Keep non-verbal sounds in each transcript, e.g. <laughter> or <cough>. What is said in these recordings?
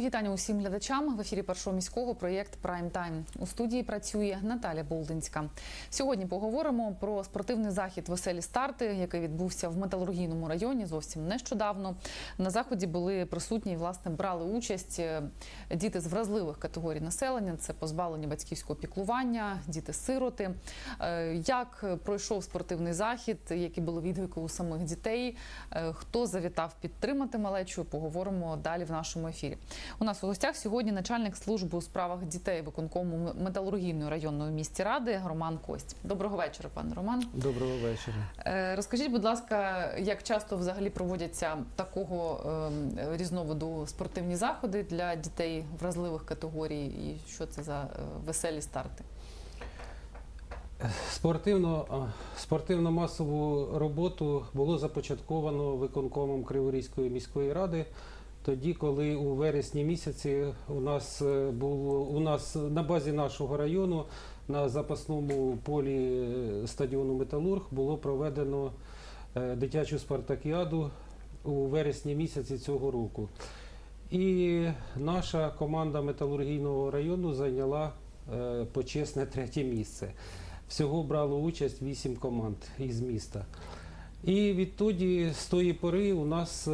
Вітання усім глядачам в ефірі першого міського проєкт Прайм Тайм. У студії працює Наталя Болдинська. Сьогодні поговоримо про спортивний захід Веселі старти, який відбувся в металургійному районі зовсім нещодавно. На заході були присутні власне брали участь е, діти з вразливих категорій населення. Це позбавлені батьківського піклування, діти-сироти. Е, Як пройшов спортивний захід, які були відгуки у самих дітей, е, хто завітав підтримати малечу, поговоримо далі в нашому ефірі. У нас у гостях сьогодні начальник служби у справах дітей виконкому металургійної районної місті ради Роман Кость. Доброго вечора, пане Роман. Доброго вечора. Е, Розкажіть, будь ласка, як часто взагалі проводяться такого е, різновиду спортивні заходи для дітей вразливих категорій, і що це за е, веселі старти? Спортивно, спортивно-масову роботу було започатковано виконкомом Криворізької міської ради. Тоді, коли у вересні місяці у нас е, було у нас на базі нашого району на запасному полі е, стадіону Металург було проведено е, дитячу спартакіаду у вересні місяці цього року. І наша команда металургійного району зайняла почесне третє місце. Всього брало участь вісім команд із міста. І відтоді, з тої пори, у нас е,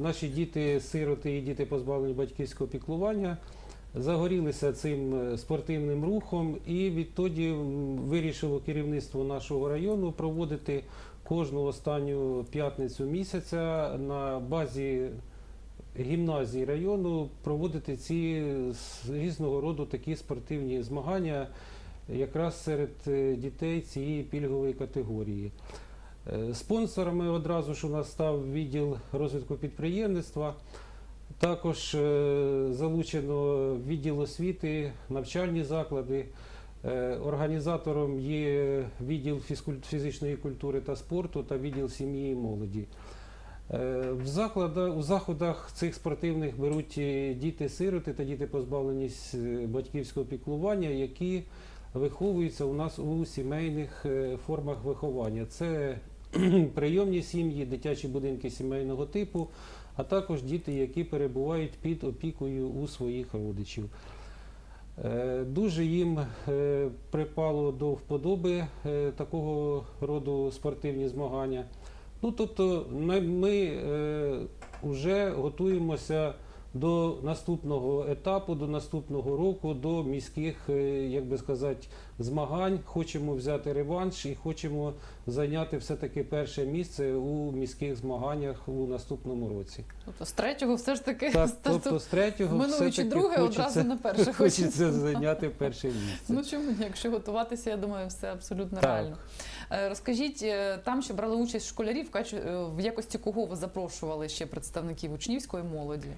наші діти, сироти і діти позбавлені батьківського піклування, загорілися цим е, спортивним рухом, і відтоді вирішило керівництво нашого району проводити кожну останню п'ятницю місяця на базі гімназії району проводити ці різного роду такі спортивні змагання якраз серед е, дітей цієї пільгової категорії. Е, Спонсорами одразу ж у нас став відділ розвитку підприємництва. Також е, залучено відділ освіти, навчальні заклади. Е, Організатором є відділ фізичної культури та спорту та відділ сім'ї і молоді. В закладах, у заходах цих спортивних беруть діти-сироти та діти позбавлені батьківського піклування, які виховуються у нас у сімейних формах виховання. Це <clears throat> прийомні сім'ї, дитячі будинки сімейного типу, а також діти, які перебувають під опікою у своїх родичів. Е, Дуже їм е, припало до вподоби е, такого роду спортивні змагання. Ну, тобто, ми вже готуємося до наступного етапу, до наступного року, до міських, е, як би сказати, змагань. Хочемо взяти реванш і хочемо зайняти все-таки перше місце у міських змаганнях у наступному році. Тобто з третього все ж таки Так, <laughs> тобто з третього все-таки друге, хочеться, одразу на перше <laughs> хочеться. хочеться зайняти перше місце. Ну чому ні? Якщо готуватися, я думаю, все абсолютно Так. реально. Е, Розкажіть, е, там ще брали участь школярі, в якості кого ви запрошували ще представників учнівської молоді?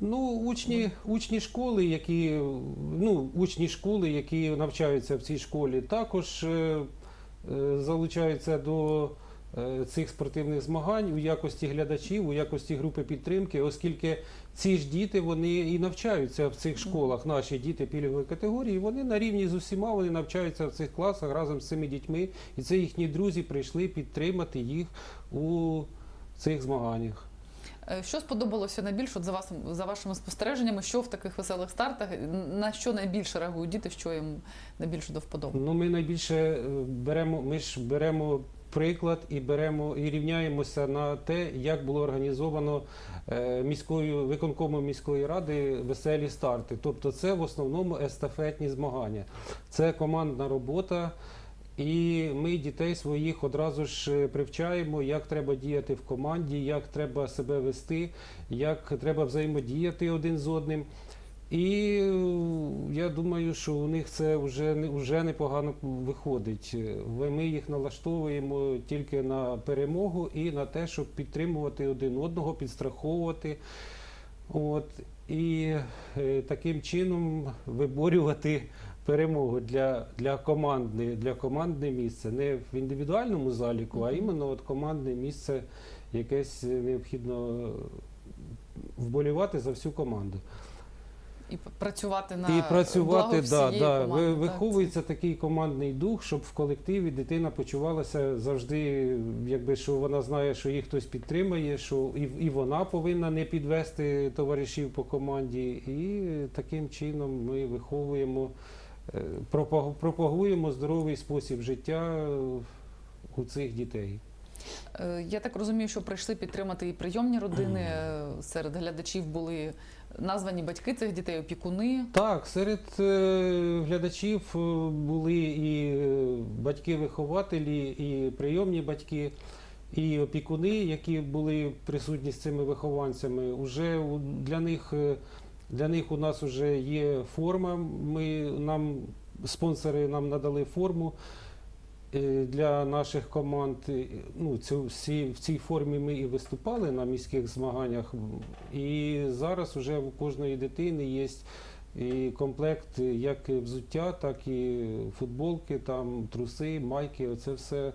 Ну, учні, учні школи, які ну, учні школи, які навчаються в цій школі, також е, е, залучаються до е, цих спортивних змагань у якості глядачів, у якості групи підтримки, оскільки ці ж діти вони і навчаються в цих школах. Наші діти пільгової категорії, вони на рівні з усіма вони навчаються в цих класах разом з цими дітьми, і це їхні друзі прийшли підтримати їх у цих змаганнях. Е, Що сподобалося найбільше за вас за вашими спостереженнями? Що в таких веселих стартах на що найбільше реагують діти? Що їм найбільше до вподоби? Ну, ми найбільше е, беремо, ми ж беремо приклад і беремо і рівняємося на те, як було організовано е, міською виконкомом міської ради веселі старти. Тобто, це в основному естафетні змагання, це командна робота. І ми дітей своїх одразу ж е, привчаємо, як треба діяти в команді, як треба себе вести, як треба взаємодіяти один з одним. І е, я думаю, що у них це вже, вже непогано виходить. Е, Ми їх налаштовуємо тільки на перемогу і на те, щоб підтримувати один одного, підстраховувати. От, і таким чином виборювати перемогу для, для, командне, для командне місце. Не в індивідуальному заліку, а іменно от командне місце якесь необхідно вболівати за всю команду. І працювати на і працювати, благо да, всієї да. команди, Ви- так. виховується такий командний дух, щоб в колективі дитина почувалася завжди, якби що вона знає, що їх хтось підтримує, що і, і вона повинна не підвести товаришів по команді. І таким чином ми виховуємо, пропагуємо здоровий спосіб життя е, у цих дітей. Е, Я так розумію, що прийшли підтримати і прийомні родини. Е, Серед глядачів були названі батьки цих дітей, опікуни. Так, серед е, глядачів е, були і е, батьки-вихователі, і прийомні батьки, і опікуни, які були присутні з цими вихованцями. Уже для них, е, для них у нас вже є форма. Ми, нам, спонсори нам надали форму. е, Для наших команд ну, цю, всі, в цій формі ми і виступали на міських змаганнях. І зараз вже у кожної дитини є і комплект як взуття, так і футболки, там труси, майки. Оце все,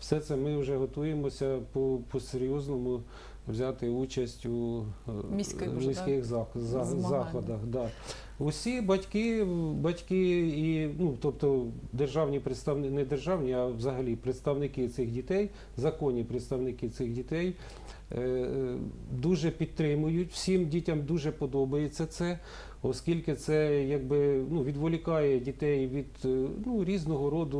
все це ми вже готуємося по, по серйозному взяти участь у е, Міських міських за- заходах. Да. Усі батьки, батьки і ну, тобто державні представники, не державні, а взагалі представники цих дітей, законні представники цих дітей. е, е, Дуже підтримують, всім дітям дуже подобається це, оскільки це якби ну, відволікає дітей від е, ну, різного роду,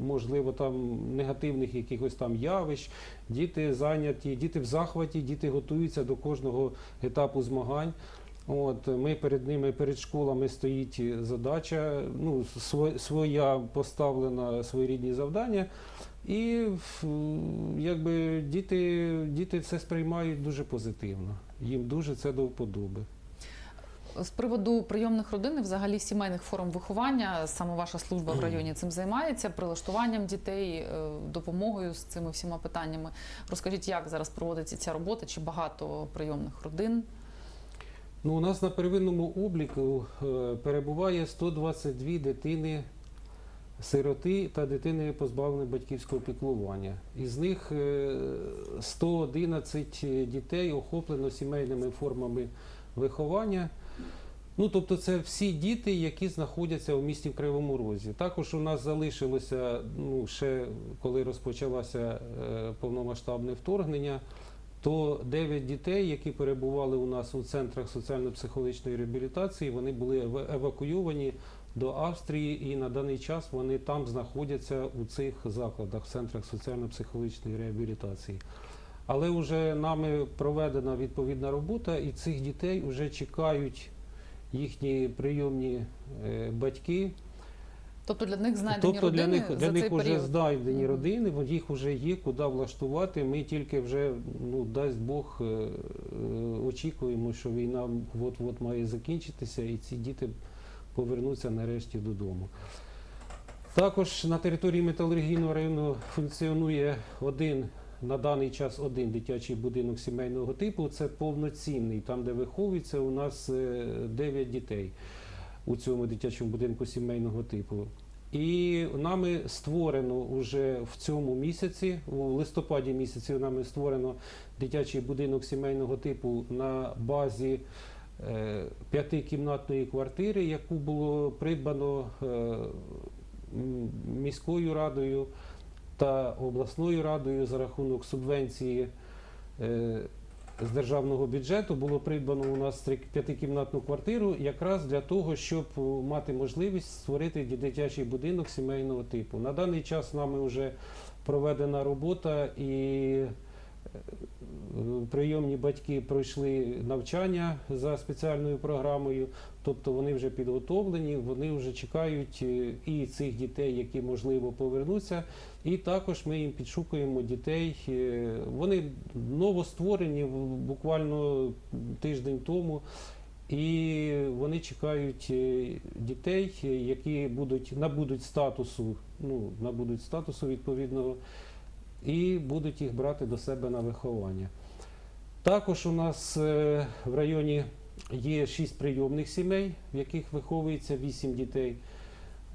можливо, там негативних якихось там явищ. Діти зайняті, діти в захваті, діти готуються до кожного етапу змагань. От ми перед ними, перед школами стоїть задача, ну своя поставлена своєрідні завдання, і якби діти, діти це сприймають дуже позитивно. Їм дуже це до вподоби. З приводу прийомних родин і взагалі сімейних форм виховання, саме ваша служба в районі цим займається, прилаштуванням дітей, е, допомогою з цими всіма питаннями. Розкажіть, як зараз проводиться ця робота? Чи багато прийомних родин? Ну, у нас на первинному обліку е, перебуває 122 дитини сироти та дитини позбавлені батьківського піклування. Із них е, 111 дітей охоплено сімейними формами виховання. Ну, тобто це всі діти, які знаходяться у місті в Кривому Розі. Також у нас залишилося, ну, ще коли розпочалося е, повномасштабне вторгнення, то 9 дітей, які перебували у нас у центрах соціально-психологічної реабілітації, вони були ев- евакуйовані до Австрії, і на даний час вони там знаходяться у цих закладах, в центрах соціально-психологічної реабілітації. Але вже нами проведена відповідна робота, і цих дітей вже чекають їхні прийомні е, батьки. Тобто для них знайдені Тобто для них, за для них цей вже період? знайдені родини, їх вже є куди влаштувати. Ми тільки вже, ну дасть Бог, е, е, очікуємо, що війна от-от має закінчитися, і ці діти повернуться нарешті додому. Також на території металургійного району функціонує один на даний час один дитячий будинок сімейного типу. Це повноцінний, там, де виховується у нас 9 дітей у цьому дитячому будинку сімейного типу. І нами створено вже в цьому місяці, у листопаді місяці, нами створено дитячий будинок сімейного типу на базі е, п'ятикімнатної квартири, яку було придбано е, міською радою та обласною радою за рахунок субвенції. е, з державного бюджету було придбано у нас п'ятикімнатну квартиру якраз для того, щоб мати можливість створити дитячий будинок сімейного типу. На даний час нами вже проведена робота і прийомні батьки пройшли навчання за спеціальною програмою, тобто вони вже підготовлені, вони вже чекають е, і цих дітей, які можливо повернуться. І також ми їм підшукуємо дітей. е, Вони новостворені буквально тиждень тому. І вони чекають е, дітей, які будуть набудуть статусу, ну набудуть статусу відповідного, і будуть їх брати до себе на виховання. Також у нас е, в районі є шість прийомних сімей, в яких виховується вісім дітей.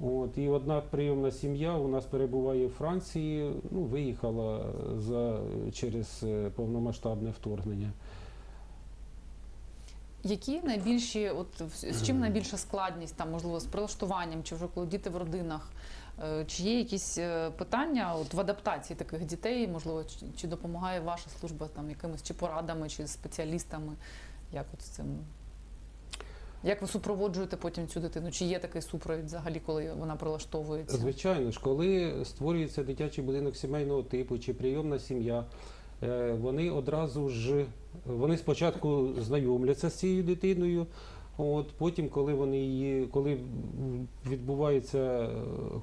От, і одна прийомна сім'я у нас перебуває в Франції, ну, виїхала за, через е, повномасштабне вторгнення. Які найбільші, от з чим найбільша складність, там можливо з прилаштуванням, чи вже коли діти в родинах? Е, Чи є якісь е, питання от в адаптації таких дітей? Можливо, чи, чи допомагає ваша служба там якимись чи порадами, чи спеціалістами? Як от з цим? Як ви супроводжуєте потім цю дитину? Чи є такий супровід взагалі, коли вона прилаштовується? Звичайно ж, коли створюється дитячий будинок сімейного типу чи прийомна сім'я, е, вони одразу ж вони спочатку знайомляться з цією дитиною. От потім, коли вони її, коли відбувається е,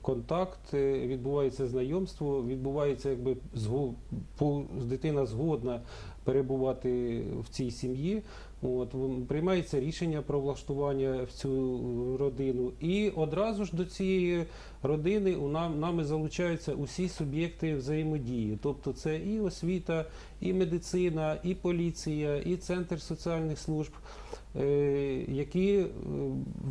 контакт, е, відбувається знайомство, відбувається якби зго, дитина згодна перебувати в цій сім'ї. От приймається рішення про влаштування в цю родину, і одразу ж до цієї родини у нам нами залучаються усі суб'єкти взаємодії. Тобто це і освіта, і медицина, і поліція, і центр соціальних служб, які е,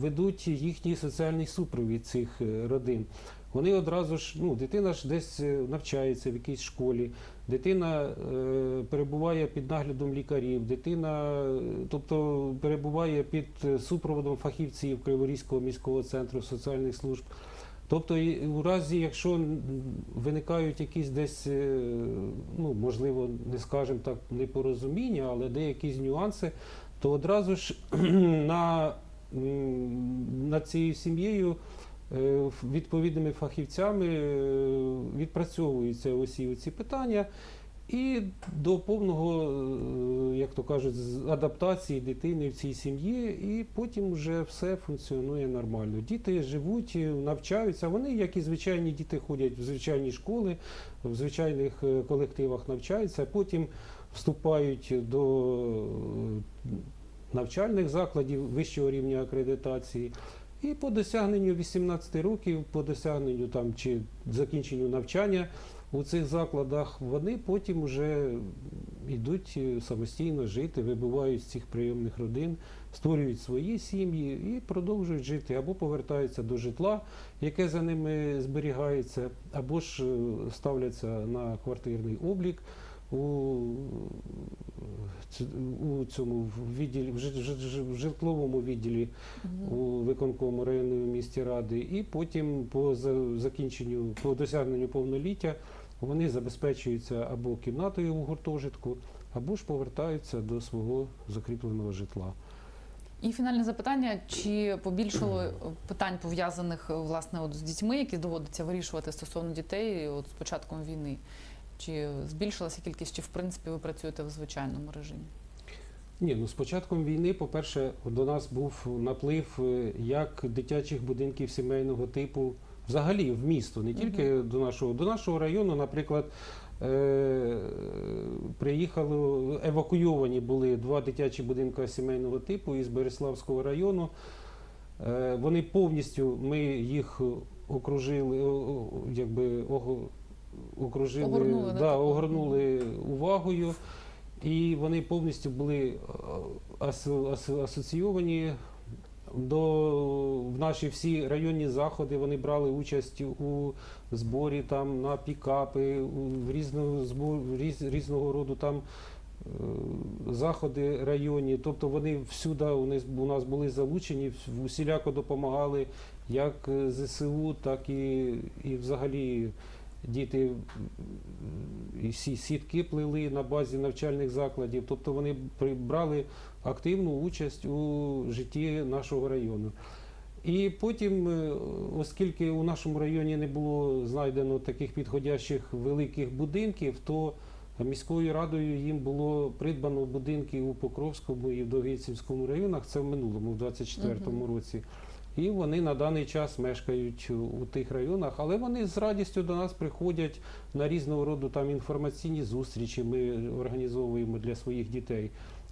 ведуть їхній соціальний супровід цих е, родин. Вони одразу ж, ну, дитина ж десь е, навчається в якійсь школі, дитина е, перебуває під наглядом лікарів, дитина, е, тобто перебуває під е, супроводом фахівців Криворізького міського центру соціальних служб. Тобто, у разі, якщо виникають якісь десь, е, ну можливо, не скажемо так, непорозуміння, але деякі нюанси, то одразу ж <clears throat> на, над цією сім'єю е, відповідними фахівцями е, відпрацьовуються усі ці питання. І до повного, е, як то кажуть, адаптації дитини в цій сім'ї, і потім вже все функціонує нормально. Діти живуть, навчаються. Вони, як і звичайні діти, ходять в звичайні школи, в звичайних колективах навчаються, потім вступають до е, навчальних закладів вищого рівня акредитації. І по досягненню 18 років, по досягненню там чи закінченню навчання у цих закладах, вони потім вже йдуть е, самостійно жити, вибувають з цих прийомних родин, створюють свої сім'ї і продовжують жити або повертаються до житла, яке за ними зберігається, або ж е, ставляться на квартирний облік. У, у цьому відділі в жит- жит- жит- в житловому відділі у виконкому районної місті ради, і потім по закінченню, по досягненню повноліття вони забезпечуються або кімнатою в гуртожитку, або ж повертаються до свого закріпленого житла. І фінальне запитання: чи побільшало <clears throat> питань пов'язаних власне от з дітьми, які доводиться вирішувати стосовно дітей от з початком війни? Чи збільшилася кількість, чи в принципі ви працюєте в звичайному режимі? Ні, ну з початком війни, по-перше, до нас був наплив е, як дитячих будинків сімейного типу, взагалі в місто, не тільки до нашого, до нашого району, наприклад. Е, приїхали, евакуйовані були два дитячі будинки сімейного типу із Береславського району. Е, вони повністю, ми їх окружили, якби окружили, Огорнули, да, огорнули увагою. І вони повністю були е, асо- асо- асоційовані до в наші всі районні заходи. Вони брали участь у зборі там на пікапи, в різного збор, різ, різного роду там е, заходи районні. Тобто вони всюди у нас, у нас були залучені, усіляко допомагали як е, ЗСУ, так і, і взагалі діти сітки плели на базі навчальних закладів. Тобто вони при- брали активну участь у житті нашого району. І потім, е, оскільки у нашому районі не було знайдено таких підходящих великих будинків, то міською радою їм було придбано будинки у Покровському і в Довгицівському районах. Це в минулому, в 24-му році. І вони на даний час мешкають у тих районах, але вони з радістю до нас приходять на різного роду там інформаційні зустрічі. Ми організовуємо для своїх дітей.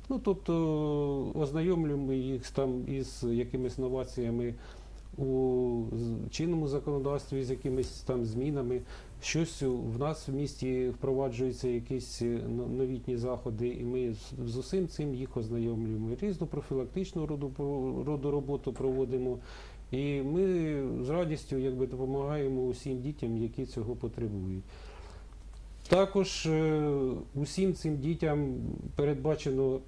Ну тобто ознайомлюємо їх там із якимись новаціями у чинному законодавстві, з якимись там змінами. Щось в нас в місті впроваджуються якісь е, новітні заходи, і ми з- усім цим їх ознайомлюємо. Різну профілактичну роду, роду роботу проводимо. І ми з радістю якби, допомагаємо усім дітям, які цього потребують. Також е, усім цим дітям передбачено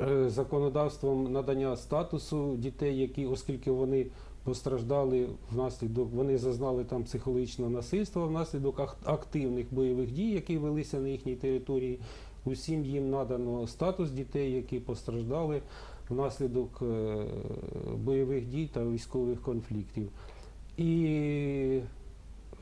е, законодавством надання статусу дітей, які, оскільки вони постраждали внаслідок, вони зазнали там психологічного насильства внаслідок ак- активних бойових дій, які велися на їхній території. Усім їм надано статус дітей, які постраждали внаслідок е, бойових дій та військових конфліктів. І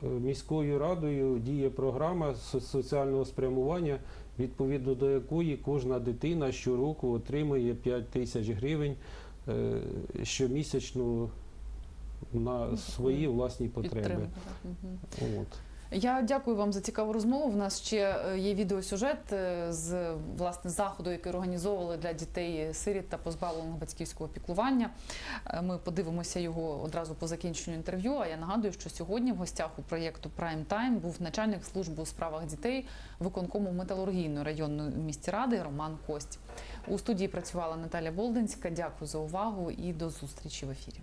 е, міською радою діє програма соціального спрямування, відповідно до якої кожна дитина щороку отримує 5 тисяч гривень е, щомісячно на свої власні потреби. От. Я дякую вам за цікаву розмову. В нас ще е, є відеосюжет е, з власне заходу, який організовували для дітей сиріт та позбавлених батьківського піклування. Е, Ми подивимося його одразу по закінченню інтерв'ю. А я нагадую, що сьогодні в гостях у проєкту Prime Time був начальник служби у справах дітей виконкому металургійної районної місті ради Роман Кость. У студії працювала Наталя Болдинська. Дякую за увагу і до зустрічі в ефірі.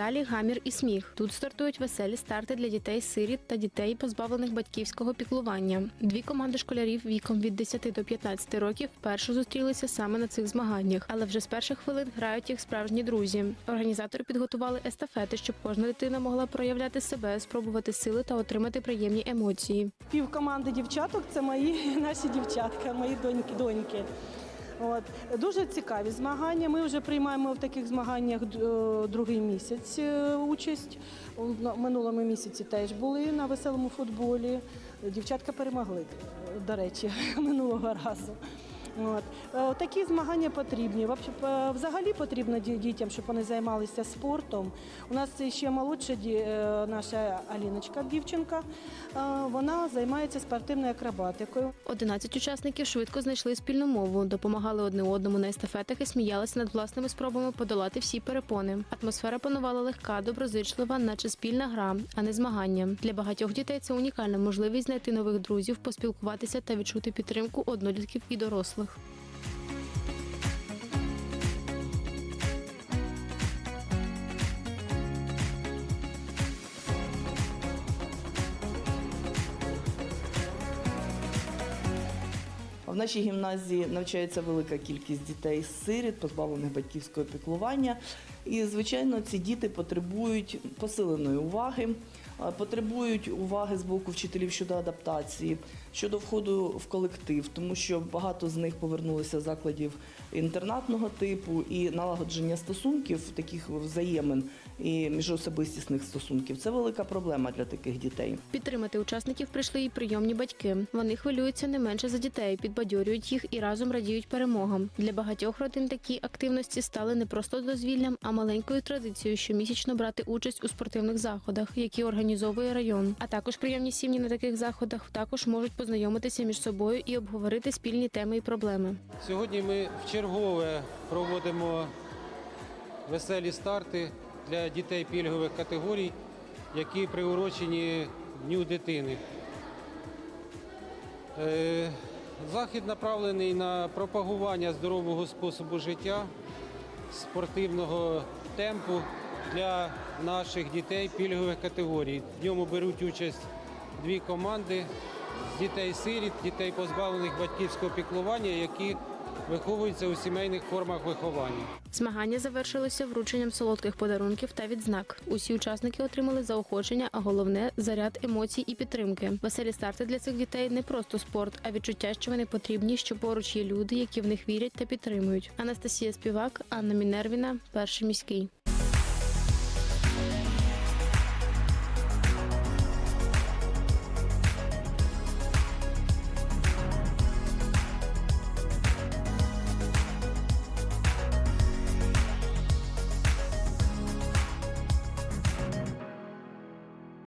Залі гамір і сміх. Тут стартують веселі старти для дітей-сиріт та дітей, позбавлених батьківського піклування. Дві команди школярів віком від 10 до 15 років вперше зустрілися саме на цих змаганнях, але вже з перших хвилин грають їх справжні друзі. Організатори підготували естафети, щоб кожна дитина могла проявляти себе, спробувати сили та отримати приємні емоції. Пів команди дівчаток це мої <laughs> наші дівчатка, мої доньки. доньки. От. Дуже цікаві змагання. Ми вже приймаємо в таких змаганнях е, другий місяць е, участь. У минулому місяці теж були на веселому футболі. Дівчатка перемогли, до речі, <laughs> минулого разу. От. Е, Такі змагання потрібні. Е, Взагалі потрібно ді- дітям, щоб вони займалися спортом. У нас ще молодша е, наша Аліночка, дівчинка. Вона займається спортивною акробатикою. 11 учасників швидко знайшли спільну мову, допомагали одне одному на естафетах і сміялися над власними спробами подолати всі перепони. Атмосфера панувала легка, доброзичлива, наче спільна гра, а не змагання. Для багатьох дітей це унікальна можливість знайти нових друзів, поспілкуватися та відчути підтримку однолітків і дорослих. В нашій гімназії навчається велика кількість дітей з сиріт, позбавлених батьківського піклування. І, звичайно, ці діти потребують посиленої уваги, потребують уваги з боку вчителів щодо адаптації, щодо входу в колектив, тому що багато з них повернулися з закладів інтернатного типу і налагодження стосунків, таких взаємин і міжособистісних стосунків. Це велика проблема для таких дітей. Підтримати учасників прийшли і прийомні батьки. Вони хвилюються не менше за дітей, підбадьорюють їх і разом радіють перемогам. Для багатьох родин такі активності стали не просто дозвіллям, а маленькою традицією щомісячно брати участь у спортивних заходах, які організовує район. А також прийомні сім'ї на таких заходах також можуть познайомитися між собою і обговорити спільні теми і проблеми. Сьогодні ми вчергове проводимо веселі старти для дітей пільгових категорій, які приурочені Дню дитини. Е, Захід направлений на пропагування здорового способу життя, спортивного темпу для наших дітей пільгових категорій. В ньому беруть участь дві команди дітей-сиріт, дітей позбавлених батьківського піклування, які виховуються у сімейних формах виховання. Змагання завершилися врученням солодких подарунків та відзнак. Усі учасники отримали заохочення, а головне заряд емоцій і підтримки. Веселі старти для цих дітей не просто спорт, а відчуття, що вони потрібні, що поруч є люди, які в них вірять та підтримують. Анастасія Співак, Анна Мінервіна, перший міський.